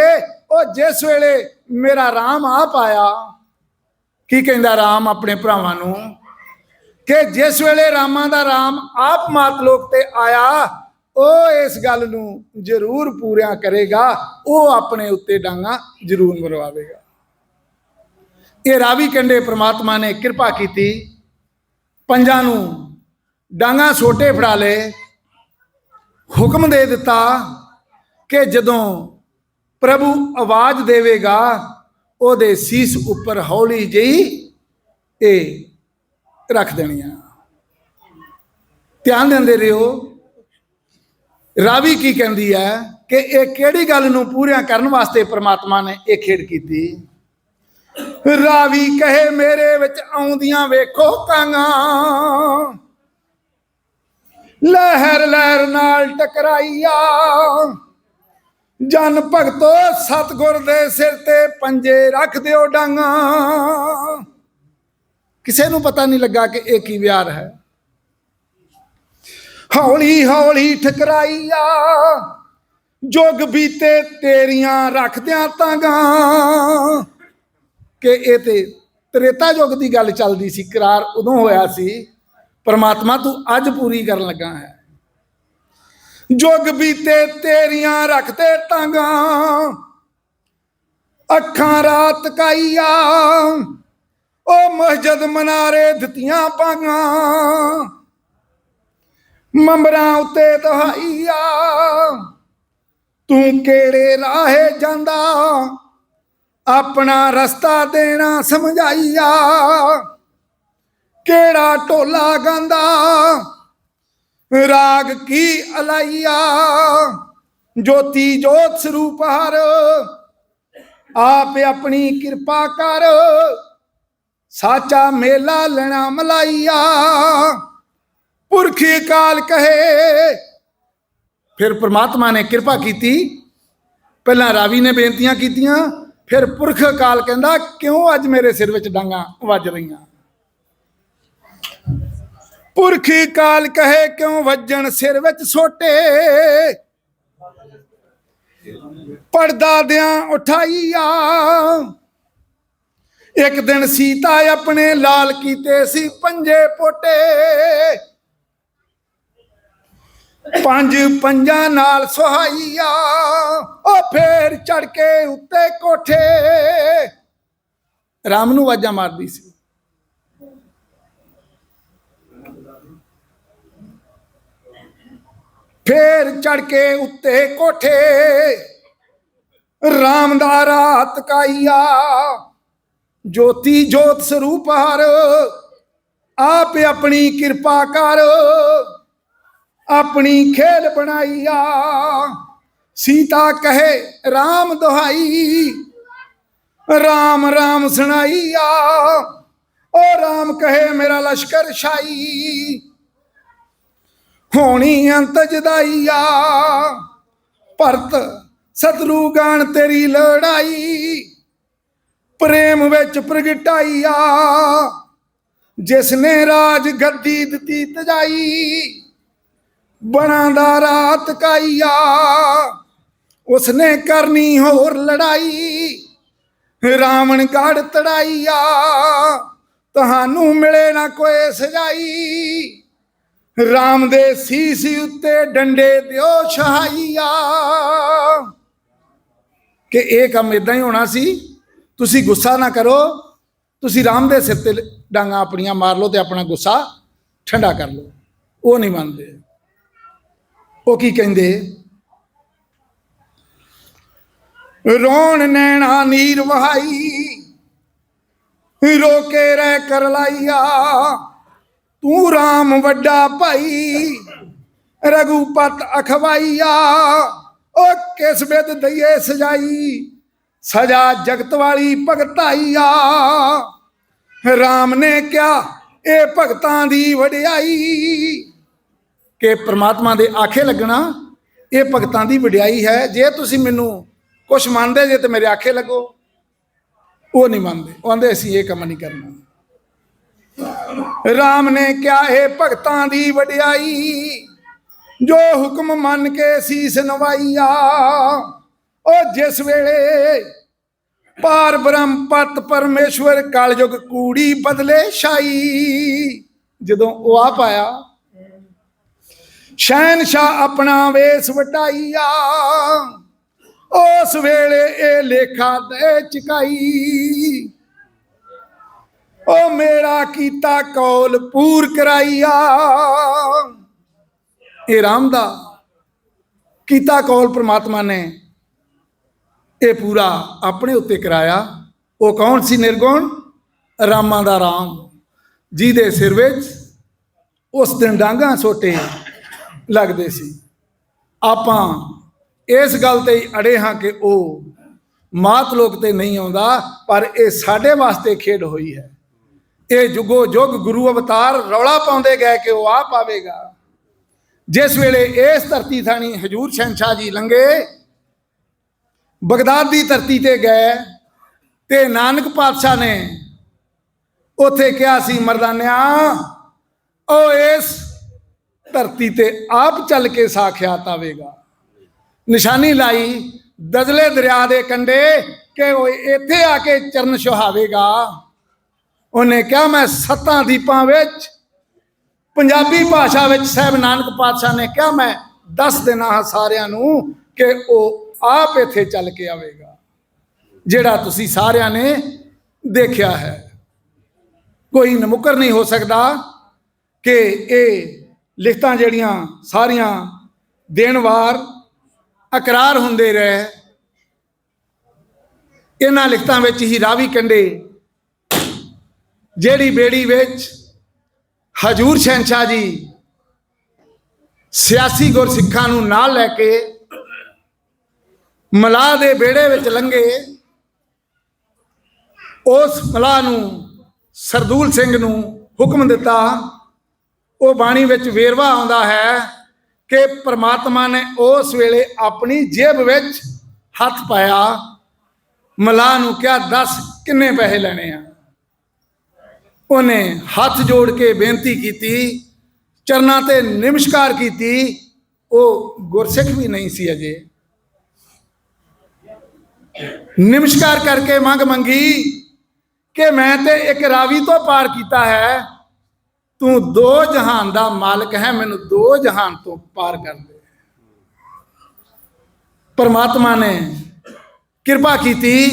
ਉਹ ਜਿਸ ਵੇਲੇ ਮੇਰਾ ਰਾਮ ਆਪ ਆਇਆ। ਕੀ ਕਹਿੰਦਾ ਰਾਮ ਆਪਣੇ ਭਰਾਵਾਂ ਨੂੰ? ਕਿ ਜਿਸ ਵੇਲੇ ਰਾਮਾਂ ਦਾ ਰਾਮ ਆਪ ਮਾਤ ਲੋਕ ਤੇ ਆਇਆ, ਉਹ ਇਸ ਗੱਲ ਨੂੰ ਜ਼ਰੂਰ ਪੂਰਿਆ ਕਰੇਗਾ, ਉਹ ਆਪਣੇ ਉੱਤੇ ਡਾਂਗਾ ਜ਼ਰੂਰ ਮਰਵਾਵੇਗਾ। ਇਹ ਰਾਵੀ ਕੰਡੇ ਪ੍ਰਮਾਤਮਾ ਨੇ ਕਿਰਪਾ ਕੀਤੀ, ਪੰਜਾਂ ਨੂੰ ਡਾਂਗਾ ਛੋਟੇ ਫੜਾ ਲਏ, ਹੁਕਮ ਦੇ ਦਿੱਤਾ ਕਿ ਜਦੋਂ ਪ੍ਰਭੂ ਆਵਾਜ਼ ਦੇਵੇਗਾ, ਉਹਦੇ ਸੀਸ ਉੱਪਰ ਹੌਲੀ ਜਿਹੀ ਇਹ ਰੱਖ ਦੇਣੀਆਂ। ਧਿਆਨ ਦਿੰਦੇ ਰਹੋ। ਰਾਵੀ ਕੀ ਕਹਿੰਦੀ ਹੈ ਕਿ ਇਹ ਕਿਹੜੀ ਗੱਲ ਨੂੰ ਪੂਰੀਆਂ ਕਰਨ ਵਾਸਤੇ ਪ੍ਰਮਾਤਮਾ ਨੇ ਇਹ ਖੇਡ ਕੀਤੀ? ਰਾਵੀ ਕਹੇ, ਮੇਰੇ ਵਿੱਚ ਆਉਂਦੀਆਂ ਵੇਖੋ ਕਾਂਗਾ। ਲਹਿਰ ਲਹਿਰ ਨਾਲ ਟਕਰਾਈਆ। ਜਨ ਭਗਤੋ ਸਤਗੁਰ ਦੇ ਸਿਰ ਤੇ ਪੰਜੇ ਰੱਖ ਦਿਓ ਡਾਂਗਾ। ਕਿਸੇ ਨੂੰ ਪਤਾ ਨਹੀਂ ਲੱਗਾ ਕਿ ਇਹ ਕੀ ਵਿਆਰ ਹੈ। ਹੌਲੀ ਹੌਲੀ ਠਕਰਾਈਆ, ਜੁਗ ਬੀਤੇ ਤੇਰੀਆਂ ਰੱਖਦਿਆਂ ਤਾਂਗਾ ਕਿ ਇਹ ਤੇ ਤ੍ਰੇਤਾ ਯੁੱਗ ਦੀ ਗੱਲ ਚੱਲਦੀ ਸੀ, ਕਰਾਰ ਉਦੋਂ ਹੋਇਆ ਸੀ, ਪਰਮਾਤਮਾ ਤੂੰ ਅੱਜ ਪੂਰੀ ਕਰਨ ਲੱਗਾ ਹੈ। ਜੁਗ ਬੀਤੇ ਤੇਰੀਆਂ ਰੱਖਦੇ ਟਾਂਗਾ ਅੱਖਾਂ ਰਾਤ ਕਾਈਆ ਉਹ ਮਸਜਿਦ ਮਨਾਰੇ ਦਿੱਤੀਆਂ ਪਾਂਗਾ ਮੰਬਰਾਂ ਉੱਤੇ ਦਹਾਈਆ। ਤੂੰ ਕਿਹੜੇ ਰਾਹੇ ਜਾਂਦਾ? ਆਪਣਾ ਰਸਤਾ ਦੇਣਾ ਸਮਝਾਈਆ। ਕਿਹੜਾ ਢੋਲਾ ਗਾਂਦਾ ਰਾਗ ਕੀ ਅਲਾਈਆ? ਜੋਤੀ ਜੋਤ ਸਰੂਪ ਹਰ, ਆਪ ਆਪਣੀ ਕਿਰਪਾ ਕਰ। ਸਾਚਾ ਮੇਲਾ ਲੈਣਾ ਮਲਾਈਆ। ਪੁਰਖੀ ਕਾਲ ਕਹੇ। ਫਿਰ ਪ੍ਰਮਾਤਮਾ ਨੇ ਕਿਰਪਾ ਕੀਤੀ। ਪਹਿਲਾਂ ਰਾਵੀ ਨੇ ਬੇਨਤੀਆਂ ਕੀਤੀਆਂ। ਫਿਰ ਪੁਰਖ ਕਾਲ ਕਹਿੰਦਾ, ਕਿਉਂ ਅੱਜ ਮੇਰੇ ਸਿਰ ਵਿੱਚ ਡਾਂਗਾ ਵੱਜ ਰਹੀਆਂ? ਪੁਰਖੀ ਕਾਲ ਕਹੇ, ਕਿਉਂ ਵੱਜਣ ਸਿਰ ਵਿੱਚ ਛੋਟੇ ਪਰਦਾ ਦਿਆਂ ਉਠਾਈਆ। ਇੱਕ ਦਿਨ ਸੀਤਾ ਆਪਣੇ ਲਾਲ ਕੀਤੇ ਸੀ ਪੰਜੇ ਪੋਟੇ। ਪੰਜ ਪੰਜਾਂ ਨਾਲ ਸੁਹਾਈਆ, ਉਹ ਫੇਰ ਚੜ ਕੇ ਉੱਤੇ ਕੋਠੇ। ਰਾਮ ਨੂੰ ਆਵਾਜ਼ਾਂ ਮਾਰਦੀ ਸੀ। ਫੇਰ ਚੜ ਕੇ ਉੱਤੇ ਕੋਠੇ। ਰਾਮ ਦਾ ਰਾਤ ਕਾਈਆ ਜੋਤੀ ਜੋਤ ਸਰੂਪ ਹਰ, ਆਪ ਆਪਣੀ ਕਿਰਪਾ ਕਰ। ਆਪਣੀ ਖੇਲ ਬਣਾਈਆ, ਸੀਤਾ ਕਹੇ RAM ਦੁਹਾਈ RAM RAM ਸੁਣਾਈਆ। ਓ RAM ਕਹੇ, ਮੇਰਾ ਲਸ਼ਕਰ ਛਾਈ, ਹੋਣੀ ਅੰਤ ਜਦਾਈਆ। ਭਰਤ ਸਤਰੂਗਾਨ ਤੇਰੀ ਲੜਾਈ ਪ੍ਰੇਮ ਵਿੱਚ ਪ੍ਰਗਟਾਈਆ ਜਿਸ ਨੇ ਰਾਜ ਗੱਦੀ ਦਿੱਤੀ ਤਜਾਈ, ਬਣਾ ਦਾ ਰਾਤ ਕਾਈਆ, ਉਸਨੇ ਕਰਨੀ ਹੋਰ ਲੜਾਈ, ਰਾਵਣ ਗੜ ਤੜਾਈਆ, ਤੁਹਾਨੂੰ ਮਿਲੇ ਨਾ ਕੋਈ ਸਜਾਈ ਰਾਮ ਦੇ ਸੀਸ ਉੱਤੇ ਡੰਡੇ ਦਿਓ ਛਹਾਈਆ ਕਿ ਇਹ ਕੰਮ ਇਦਾਂ ਹੀ ਹੋਣਾ ਸੀ? ਤੁਸੀਂ ਗੁੱਸਾ ਨਾ ਕਰੋ, ਤੁਸੀਂ ਰਾਮ ਦੇ ਸਿਰ ਤੇ ਡਾਂਗਾ ਆਪਣੀਆਂ ਮਾਰ ਲਓ ਤੇ ਆਪਣਾ ਗੁੱਸਾ ਠੰਡਾ ਕਰ ਲਓ। ਉਹ ਨਹੀਂ ਮੰਨਦੇ। ਉਹ ਕੀ ਕਹਿੰਦੇ? ਰੋਣ ਨੈਣਾ ਨੀਰ ਵਹਾਈ, ਰੋਕੇ ਰਹਿ ਕਰ ਲਾਈਆ, ਤੂੰ RAM ਵੱਡਾ ਭਾਈ, ਰਘੂਪਤ ਅਖਵਾਈਆ, ਓ ਕਿਸ ਬਿਦ ਦਈਏ ਸਜਾਈ ਸਜਾ ਜਗਤ ਵਾਲੀ ਭਗਤਾਈਆ। RAM ਨੇ ਕਿਹਾ, ਇਹ ਭਗਤਾਂ ਦੀ ਵਡਿਆਈ। ਕਿ ਪ੍ਰਮਾਤਮਾ ਦੇ ਆਖੇ ਲੱਗਣਾ, ਇਹ ਭਗਤਾਂ ਦੀ ਵਡਿਆਈ ਹੈ। ਜੇ ਤੁਸੀਂ ਮੈਨੂੰ ਕੁਝ ਮੰਨਦੇ ਜੇ ਤੇ ਮੇਰੇ ਆਖੇ ਲੱਗੋ। ਉਹ ਨਹੀਂ ਮੰਨਦੇ। ਉਹ ਆਂਦੇ, ਅਸੀਂ ਇਹ ਕੰਮ ਨਹੀਂ ਕਰਨਾ। ਰਾਮ ਨੇ ਕਿਹਾ, ਇਹ ਭਗਤਾਂ ਦੀ ਵਡਿਆਈ। ਜੋ ਹੁਕਮ ਮੰਨ ਕੇ ਸੀਸ ਨਵਾਈਆ ਉਹ ਜਿਸ ਵੇਲੇ ਪਾਰ ਬ੍ਰਹਮ ਪਤ ਪਰਮੇਸ਼ਵਰ ਕਲਯੁਗ ਕੂੜੀ ਬਦਲੇ ਸ਼ਾਈ ਜਦੋਂ ਉਹ ਆ ਪਾਇਆ ਸ਼ਹਿਨशाह ਆਪਣਾ ਵੇਸ ਵਟਾਈਆ, ਉਸ ਵੇਲੇ ਇਹ ਲੇਖਾ ਦੇ ਚਕਾਈ। ਉਹ ਮੇਰਾ ਕੀਤਾ ਕੌਲ ਪੂਰ ਕਰਾਈਆ। ਇਹ ਰਾਮ ਦਾ ਕੀਤਾ ਕੌਲ ਪ੍ਰਮਾਤਮਾ ਨੇ ਇਹ ਪੂਰਾ ਆਪਣੇ ਉੱਤੇ ਕਰਾਇਆ। ਉਹ ਕੌਣ ਸੀ ਨਿਰਗੁਣ? ਰਾਮਾਂ ਦਾ ਰਾਮ। ਜਿਹਦੇ ਸਿਰ ਵਿੱਚ ਉਸ ਦਿਨ ਡਾਂਗਾ ਛੋਟੇ ਲੱਗਦੇ ਸੀ। ਆਪਾਂ ਇਸ ਗੱਲ ਤੇ ਅੜੇ ਹਾਂ ਕਿ ਉਹ ਮਾਤ ਲੋਕ ਤੇ ਨਹੀਂ ਆਉਂਦਾ, ਪਰ ਇਹ ਸਾਡੇ ਵਾਸਤੇ ਖੇਡ ਹੋਈ ਹੈ। ਇਹ ਜੁਗੋ ਜੁਗ ਗੁਰੂ ਅਵਤਾਰ ਰੌਲਾ ਪਾਉਂਦੇ ਗਏ ਕਿ ਉਹ ਆ ਪਾਵੇਗਾ। ਜਿਸ ਵੇਲੇ ਇਸ ਧਰਤੀ ਥਾਣੀ ਹਜੂਰ ਸ਼ਹਿਨशाह ਜੀ ਲੰਗੇ ਬਗਦਾਦ ਦੀ ਧਰਤੀ ਤੇ ਗਏ ਤੇ ਨਾਨਕ ਪਾਤਸ਼ਾਹ ਨੇ ਉਥੇ ਕਿਹਾ ਸੀ, ਮਰਦਾਨਿਆ, ਉਹ ਇਸ ਧਰਤੀ ਤੇ ਆਪ ਚੱਲ ਕੇ ਸਾਖਿਆਤ ਆਵੇਗਾ। ਨਿਸ਼ਾਨੀ ਲਾਈ ਦਜਲੇ ਦਰਿਆ ਦੇ ਕੰਢੇ ਕਿ ਉਹ ਇੱਥੇ ਆ ਕੇ ਚਰਨ ਸੁਹਾਵੇਗਾ। ਉਹਨੇ ਕਿਹਾ, ਮੈਂ ਸੱਤਾਂ ਦੀਪਾਂ ਵਿੱਚ, ਪੰਜਾਬੀ ਭਾਸ਼ਾ ਵਿੱਚ ਸਹਿਬ ਨਾਨਕ ਪਾਤਸ਼ਾਹ ਨੇ ਕਿਹਾ, ਮੈਂ ਦੱਸ ਦੇਣਾ ਹਾਂ ਸਾਰਿਆਂ ਨੂੰ ਕਿ ਉਹ ਆਪ ਇੱਥੇ ਚੱਲ ਕੇ ਆਵੇਗਾ, ਜਿਹੜਾ ਤੁਸੀਂ ਸਾਰਿਆਂ ਨੇ ਦੇਖਿਆ ਹੈ। ਕੋਈ ਨਮੁਕਰ ਨਹੀਂ ਹੋ ਸਕਦਾ ਕਿ ਇਹ ਲਿਖਤਾਂ ਜਿਹੜੀਆਂ ਸਾਰੀਆਂ ਦੇਣ ਵਾਰ ਇਕਰਾਰ ਹੁੰਦੇ ਰਹੇ, ਇਹਨਾਂ ਲਿਖਤਾਂ ਵਿੱਚ ਹੀ ਰਾਵੀ ਕੰਡੇ, ਜਿਹੜੀ ਬੇੜੀ ਵਿੱਚ ਹਜੂਰ ਸ਼ਹਿਨशाह ਜੀ ਸਿਆਸੀ ਗੁਰਸਿੱਖਾਂ ਨੂੰ ਨਾਲ ਲੈ ਕੇ ਮਲਾਹ ਦੇ ਵਿਹੜੇ ਵਿੱਚ ਲੰਘੇ। ਉਸ ਮਲਾਹ ਨੂੰ ਸਰਦੂਲ ਸਿੰਘ ਨੂੰ ਹੁਕਮ ਦਿੱਤਾ, ਉਹ ਬਾਣੀ ਵਿੱਚ ਵੇਰਵਾ ਆਉਂਦਾ ਹੈ ਕਿ ਪ੍ਰਮਾਤਮਾ ਨੇ ਉਸ ਵੇਲੇ ਆਪਣੀ ਜੇਬ ਵਿੱਚ ਹੱਥ ਪਾਇਆ। ਮਲਾਹ ਨੂੰ ਕਿਹਾ, ਦੱਸ, ਕਿੰਨੇ ਪੈਸੇ ਲੈਣੇ ਆ? ਉਹਨੇ ਹੱਥ ਜੋੜ ਕੇ ਬੇਨਤੀ ਕੀਤੀ, ਚਰਨਾਂ ਤੇ ਨਿਮਸ਼ਕਾਰ ਕੀਤੀ। ਉਹ ਗੁਰਸਿੱਖ ਵੀ ਨਹੀਂ ਸੀ ਅਜੇ। ਨਿਮਸ਼ਕਾਰ ਕਰਕੇ ਮੰਗ ਮੰਗੀ ਕਿ ਮੈਂ ਤੇ ਇੱਕ ਰਾਵੀ ਤੋਂ ਪਾਰ ਕੀਤਾ ਹੈ। ਤੂੰ ਦੋ ਜਹਾਨ ਦਾ ਮਾਲਕ ਹੈ, ਮੈਨੂੰ ਦੋ ਜਹਾਨ ਤੋਂ ਪਾਰ ਕਰ ਦੇ। ਪਰਮਾਤਮਾ ਨੇ ਕਿਰਪਾ ਕੀਤੀ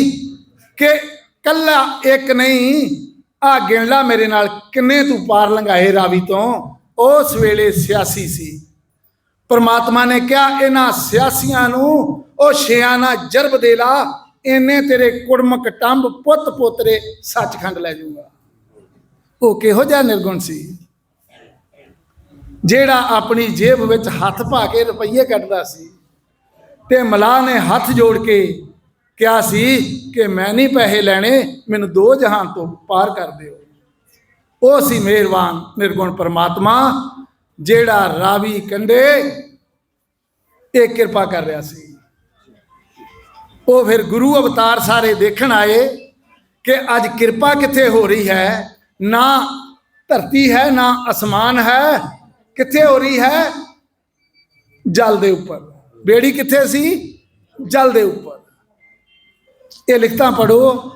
ਕਿ ਕੱਲਾ ਇੱਕ ਨਹੀਂ, ਆ ਗਿਣਲਾ ਮੇਰੇ ਨਾਲ ਕਿੰਨੇ ਤੂੰ ਪਾਰ ਲੰਘਾਏ ਰਾਵੀ ਤੋਂ। ਉਸ ਵੇਲੇ ਸਿਆਸੀ ਸੀ। ਪਰਮਾਤਮਾ ਨੇ ਕਿਹਾ, ਇਹਨਾਂ ਸਿਆਸੀਆਂ ਨੂੰ ਉਹ ਛਿਆਨਾ ਜਰਬ ਦੇ ਲਾ, ਇਹਨੇ ਤੇਰੇ ਕੁੜਮ ਟੰਬ ਪੁੱਤ ਪੋਤਰੇ ਸੱਚਖੰਡ ਲੈ ਜਾਊਗਾ। ਉਹ ਕਿਹੋ ਜਿਹਾ ਨਿਰਗੁਣ ਸੀ? ਜਿਹੜਾ ਆਪਣੀ ਜੇਬ ਵਿੱਚ ਹੱਥ ਪਾ ਕੇ ਰੁਪਈਏ ਕੱਢਦਾ ਸੀ ਤੇ ਮਲਾਹ ਨੇ ਹੱਥ ਜੋੜ ਕੇ ਕਿਹਾ ਸੀ ਕਿ ਮੈਂ ਨਹੀਂ ਪੈਸੇ ਲੈਣੇ, ਮੈਨੂੰ ਦੋ ਜਹਾਨ ਤੋਂ ਪਾਰ ਕਰ ਦਿਓ। ਉਹ ਸੀ ਮਿਹਰਬਾਨ, ਨਿਰਗੁਣ ਪਰਮਾਤਮਾ। ਜਿਹੜਾ ਰਾਵੀ ਕੰਡੇ, ਇਹ ਕਿਰਪਾ ਕਰ ਰਿਹਾ ਸੀ। ਉਹ ਫਿਰ ਗੁਰੂ ਅਵਤਾਰ ਸਾਰੇ ਦੇਖਣ ਆਏ ਕਿ ਅੱਜ ਕਿਰਪਾ ਕਿੱਥੇ ਹੋ ਰਹੀ ਹੈ, ਨਾ ਧਰਤੀ ਹੈ, ਨਾ ਅਸਮਾਨ ਹੈ। ਕਿੱਥੇ ਹੋ ਰਹੀ ਹੈ? ਜਲ ਦੇ ਉੱਪਰ। ਬੇੜੀ ਕਿੱਥੇ ਸੀ? ਜਲ ਦੇ ਉੱਪਰ। ਇਹ ਲਿਖਤਾਂ ਪੜੋ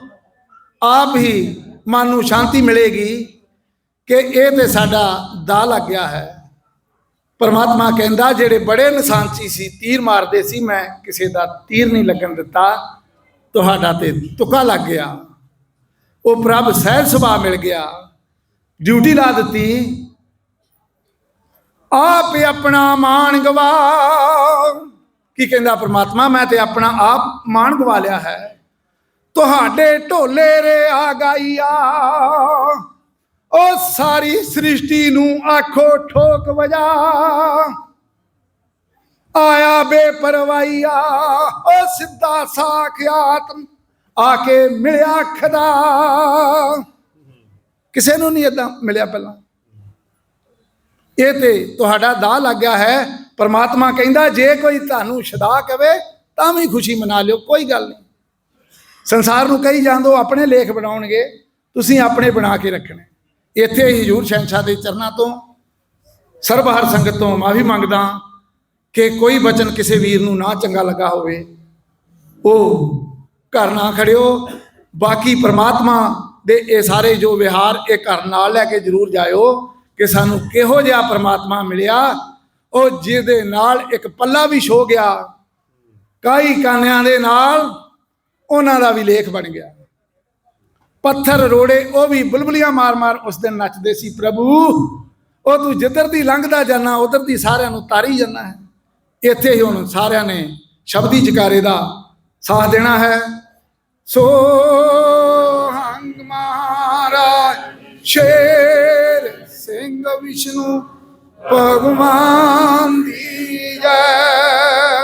ਆਪ ਹੀ ਮਨ ਨੂੰ ਸ਼ਾਂਤੀ ਮਿਲੇਗੀ ਕਿ ਇਹ ਤੇ ਸਾਡਾ ਦਾ ਲੱਗ ਗਿਆ ਹੈ। ਪਰਮਾਤਮਾ ਕਹਿੰਦਾ, ਜਿਹੜੇ ਬੜੇ ਨਿਸ਼ਾਨਚੀ ਸੀ ਤੀਰ ਮਾਰਦੇ ਸੀ, ਮੈਂ ਕਿਸੇ ਦਾ ਤੀਰ ਨਹੀਂ ਲੱਗਣ ਦਿੱਤਾ। ਤੁਹਾਡਾ ਤੇ ਤੁਕਾ ਲੱਗ ਗਿਆ। ਉਹ ਪ੍ਰਭ ਸਹਿਜ ਸੁਭਾ ਮਿਲ ਗਿਆ। ਡਿਊਟੀ ਲਾ ਦਿੱਤੀ। ਆਪ ਹੀ ਆਪਣਾ ਮਾਣ ਗਵਾ। ਕੀ ਕਹਿੰਦਾ ਪ੍ਰਮਾਤਮਾ? ਮੈਂ ਤੇ ਆਪਣਾ ਆਪ ਮਾਣ ਗਵਾ ਲਿਆ ਹੈ। ਤੁਹਾਡੇ ਢੋਲੇ ਰੇ ਆ ਗਈਆ। ਉਹ ਸਾਰੀ ਸ੍ਰਿਸ਼ਟੀ ਨੂੰ ਆਖੋ ਠੋਕ ਵਜਾ। ਆਇਆ ਬੇਪਰਵਾਈਆ ਉਹ ਸਿੱਧਾ ਸਾਖਿਆਤ ਆ ਕੇ ਮਿਲਿਆ ਖਦਾ। ਕਿਸੇ ਨੂੰ ਨਹੀਂ ਏਦਾਂ ਮਿਲਿਆ ਪਹਿਲਾਂ। ਇਹ ਤੇ ਤੁਹਾਡਾ ਦਾ ਲੱਗਿਆ ਹੈ। ਪਰਮਾਤਮਾ ਕਹਿੰਦਾ, ਜੇ ਕੋਈ ਤੁਹਾਨੂੰ ਸ਼ਦਾ ਕਵੇ ਤਾਂ ਵੀ ਖੁਸ਼ੀ ਮਨਾ ਲਿਓ, ਕੋਈ ਗੱਲ ਨਹੀਂ। ਸੰਸਾਰ ਨੂੰ ਕਹੀ ਜਾਂਦੋ ਆਪਣੇ ਲੇਖ ਬਣਾਉਣਗੇ, ਤੁਸੀਂ ਆਪਣੇ ਬਣਾ ਕੇ ਰੱਖਣੇ। ਇੱਥੇ ਹੀ ਹਜੂਰ ਸ਼ਹਿਨशाह ਦੇ ਚਰਨਾਂ ਤੋਂ ਸਰਬ ਹਰ ਸੰਗਤ ਤੋਂ ਮਾਫੀ ਮੰਗਦਾ ਕਿ ਕੋਈ ਬਚਨ ਕਿਸੇ ਵੀਰ ਨੂੰ ਨਾ ਚੰਗਾ ਲੱਗਾ ਹੋਵੇ। ਉਹ ਘਰ ਨਾ ਖੜਿਓ। ਬਾਕੀ ਪ੍ਰਮਾਤਮਾ ਦੇ ਇਹ ਸਾਰੇ ਜੋ ਵਿਹਾਰ ਇਹ ਘਰ ਨਾਲ ਲੈ ਕੇ ਜ਼ਰੂਰ ਜਾਇਓ ਕਿ ਸਾਨੂੰ ਕਿਹੋ ਜਿਹਾ ਪ੍ਰਮਾਤਮਾ ਮਿਲਿਆ। ਉਹ ਜਿਹਦੇ ਨਾਲ ਇੱਕ ਪੱਲਾ ਵੀ ਛੋ ਗਿਆ। ਕਾਈ ਕਾਨਿਆਂ ਦੇ ਨਾਲ ਉਹਨਾਂ ਦਾ ਵੀ ਲੇਖ ਬਣ ਗਿਆ। ਪੱਥਰ ਰੋੜੇ, ਉਹ ਵੀ ਬੁਲਬੁਲੀਆਂ ਮਾਰ-ਮਾਰ ਉਸ ਦਿਨ ਨੱਚਦੇ ਸੀ, ਪ੍ਰਭੂ, ਉਹ ਤੂੰ ਜਿੱਧਰ ਦੀ ਲੰਘਦਾ ਜਾਣਾ ਉਧਰ ਦੀ ਸਾਰਿਆਂ ਨੂੰ ਤਾਰੀ ਜਾਣਾ ਹੈ। ਇੱਥੇ ਹੀ ਹੁਣ ਸਾਰਿਆਂ ਨੇ ਸ਼ਬਦੀ ਜਕਾਰੇ ਦਾ ਸਾਥ ਦੇਣਾ ਹੈ। ਸੋ ਹੰਗ ਮਹਾਰਾਜ, ਸ਼ੇਰ ਸਿੰਘ ਵਿਸ਼ਨੂੰ ਭਗਵਾਨ ਦੀ ਜੈ।